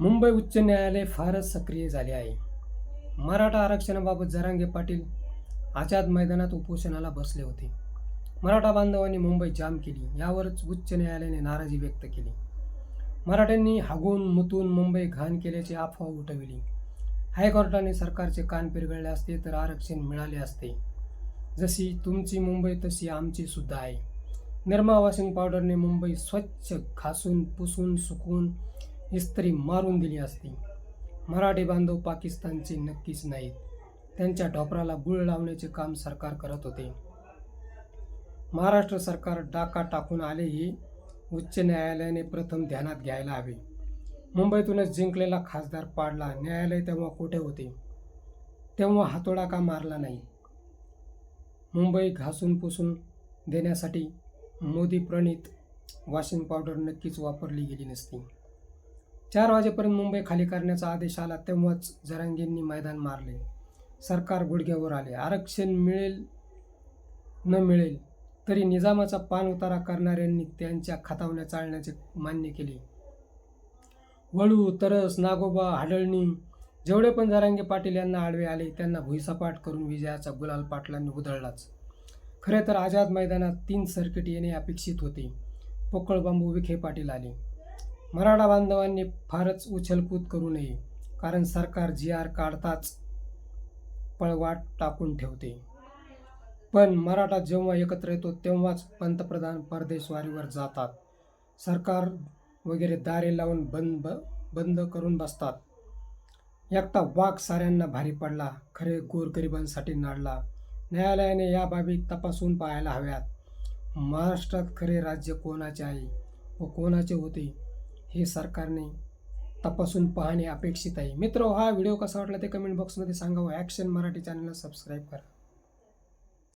मुंबई उच्च न्यायालय फारच सक्रिय झाले आहे. मराठा आरक्षणाबाबत जरांगे पाटील आझाद मैदानात उपोषणाला बसले होते. मराठा बांधवांनी मुंबई जाम केली यावरच उच्च न्यायालयाने नाराजी व्यक्त केली. मराठ्यांनी हागून मुतून मुंबई घाण केल्याची अफवा उठविली. हायकोर्टाने सरकारचे कान पिरगळले असते तर आरक्षण मिळाले असते. जशी तुमची मुंबई तशी आमची सुद्धा आहे. निर्मा वॉशिंग पावडरने मुंबई स्वच्छ घासून पुसून सुकून इस्त्री मारून दिली असती. मराठी बांधव पाकिस्तानचे नक्कीच नाहीत. त्यांच्या ढोपराला गुळ लावण्याचे काम सरकार करत होते. महाराष्ट्र सरकार डाका टाकून आले हे उच्च न्यायालयाने प्रथम ध्यानात घ्यायला हवे. मुंबईतूनच जिंकलेला खासदार पाडला. न्यायालय तेव्हा कुठे होते? तेव्हा हातोडा का मारला नाही? मुंबई घासून पुसून देण्यासाठी मोदी प्रणित वॉशिंग पावडर नक्कीच वापरली गेली नसती. चार वाजेपर्यंत मुंबई खाली करण्याचा आदेश आला तेव्हाच जरांगींनी मैदान मारले. सरकार गुडघ्यावर आले. आरक्षण मिळेल न मिळेल तरी निजामाचा पान उतारा करणाऱ्यांनी त्यांच्या खतावण्या चालण्याचे मान्य केले. वळू तरस नागोबा हाडळणी जेवढे पण जरांगे पाटील यांना आडवे आले त्यांना भुईसपाट करून विजयाचा गुलाल पाटलांनी उधळलाच. खरे तर आझाद मैदानात तीन सर्किट येणे अपेक्षित होते. पोकळ बांबू विखे पाटील आले. मराठा बांधवांनी फारच उछलकूद करू नये कारण सरकार जी आर काढताच पळवाट टाकून ठेवते. पण मराठा जेव्हा एकत्र येतो तेव्हाच पंतप्रधान परदेशवारीवर जातात. सरकार वगैरे दारे लावून बंद बंद करून बसतात. एकटा वाघ साऱ्यांना भारी पडला खरे गोरगरिबांसाठी नाडला. न्यायालयाने या बाबी तपासून पाहायला हव्यात. महाराष्ट्रात खरे राज्य कोणाचे आहे व कोणाचे होते? हे सरकारने तपासून पाहणे अपेक्षित आहे. मित्र हा व्हिडिओ कसा वाटला ते कमेंट बॉक्समध्ये सांगा व ॲक्शन मराठी चॅनलला सबस्क्राईब करा.